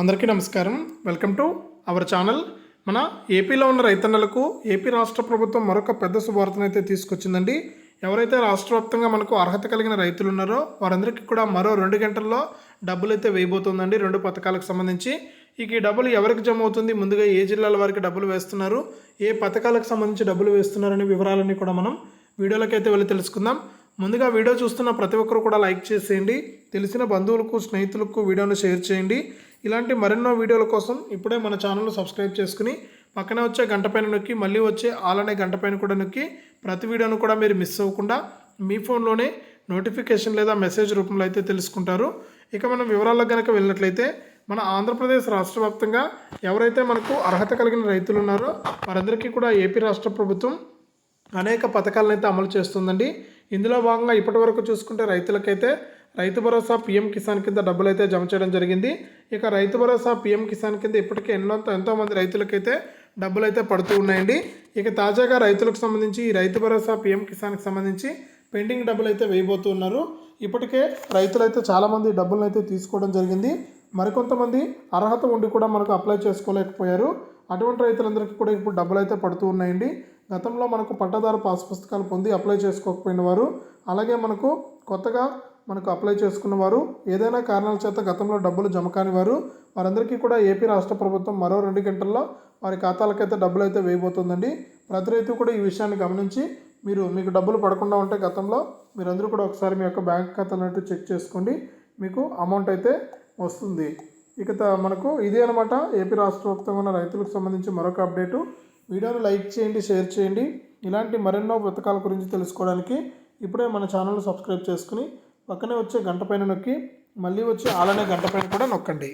అందరికీ నమస్కారం. Welcome to our channel. మన ఏపీలో ఉన్న రైతన్నలకు ఏపీ రాష్ట్ర ప్రభుత్వం మరొక పెద్ద శుభార్తనైతే తీసుకొచ్చిందండి. ఎవరైతే రాష్ట్ర వ్యాప్తంగా మనకు అర్హత కలిగిన రైతులు ఉన్నారో వారందరికీ కూడా మరో రెండు గంటల్లో డబ్బులు అయితే వేయబోతుందండి రెండు పథకాలకు సంబంధించి. ఇక ఈ డబ్బులు ఎవరికి జమ అవుతుంది? ముందుగా ఏ జిల్లాల వారికి డబ్బులు వేస్తున్నారు? ఏ పథకాలకు సంబంధించి డబ్బులు వేస్తున్నారనే వివరాలన్నీ కూడా మనం వీడియోలోకి అయితే వెళ్ళి తెలుసుకుందాం. ముందుగా వీడియో చూస్తున్న ప్రతి ఒక్కరు కూడా లైక్ చేసేయండి. తెలిసిన బంధువులకు స్నేహితులకు వీడియోను షేర్ చేయండి. ఇలాంటి మరెన్నో వీడియోల కోసం ఇప్పుడే మన ఛానల్ను సబ్స్క్రైబ్ చేసుకుని పక్కనే వచ్చే గంట పైన నొక్కి మళ్ళీ వచ్చే ఆల్ అనే గంట పైన కూడా నొక్కి ప్రతి వీడియోను కూడా మీరు మిస్ అవ్వకుండా మీ ఫోన్లోనే నోటిఫికేషన్ లేదా మెసేజ్ రూపంలో అయితే తెలుసుకుంటారు. ఇక మనం వివరాలకు కనుక వెళ్ళినట్లయితే మన ఆంధ్రప్రదేశ్ రాష్ట్ర వ్యాప్తంగా ఎవరైతే మనకు అర్హత కలిగిన రైతులు ఉన్నారో వారందరికీ కూడా ఏపీ రాష్ట్ర ప్రభుత్వం అనేక పథకాలను అయితే అమలు చేస్తుందండి. ఇందులో భాగంగా ఇప్పటి వరకు చూసుకుంటే రైతులకైతే రైతు భరోసా పీఎం కిసాన్ కింద డబ్బులు అయితే జమ చేయడం జరిగింది. ఇక రైతు భరోసా పీఎం కిసాన్ కింద ఇప్పటికే ఎన్నో ఎంతోమంది రైతులకైతే డబ్బులు అయితే పడుతూ ఉన్నాయండి. ఇక తాజాగా రైతులకు సంబంధించి ఈ రైతు భరోసా పీఎం కిసాన్కి సంబంధించి పెండింగ్ డబ్బులు అయితే వేయబోతున్నారు ఇప్పటికే రైతులైతే చాలామంది డబ్బులను అయితే తీసుకోవడం జరిగింది. మరికొంతమంది అర్హత ఉండి కూడా మనకు అప్లై చేసుకోలేకపోయారు. అటువంటి రైతులందరికీ కూడా ఇప్పుడు డబ్బులు అయితే పడుతూ ఉన్నాయండి. గతంలో మనకు పట్టదారు పాస్ పుస్తకాలు పొంది అప్లై చేసుకోకపోయిన వారు అలాగే మనకు కొత్తగా మనకు అప్లై చేసుకున్న వారు ఏదైనా కారణాల చేత గతంలో డబ్బులు జమ కాని వారు వారందరికీ కూడా ఏపీ రాష్ట్ర ప్రభుత్వం మరో రెండు గంటల్లో వారి ఖాతాలకైతే డబ్బులు అయితే వేయబోతుందండి ప్రతి రైతు కూడా ఈ విషయాన్ని గమనించి మీరు మీకు డబ్బులు పడకుండా ఉంటే గతంలో మీరందరూ కూడా ఒకసారి మీ యొక్క బ్యాంక్ ఖాతాలను చెక్ చేసుకోండి. మీకు అమౌంట్ అయితే వస్తుంది. ఇక మనకు ఇదే అనమాట ఏపీ రాష్ట్ర వ్యాప్తంగా ఉన్న రైతులకు సంబంధించి మరొక అప్డేటు వీడియోను లైక్ చేయండి షేర్ చేయండి. ఇలాంటి మరెన్నో పథకాల గురించి తెలుసుకోవడానికి ఇప్పుడే మన ఛానల్ సబ్స్క్రైబ్ చేసుకుని పక్కనే వచ్చే గంట పైన నొక్కి మళ్ళీ వచ్చే అలానే గంట పైన కూడా నొక్కండి.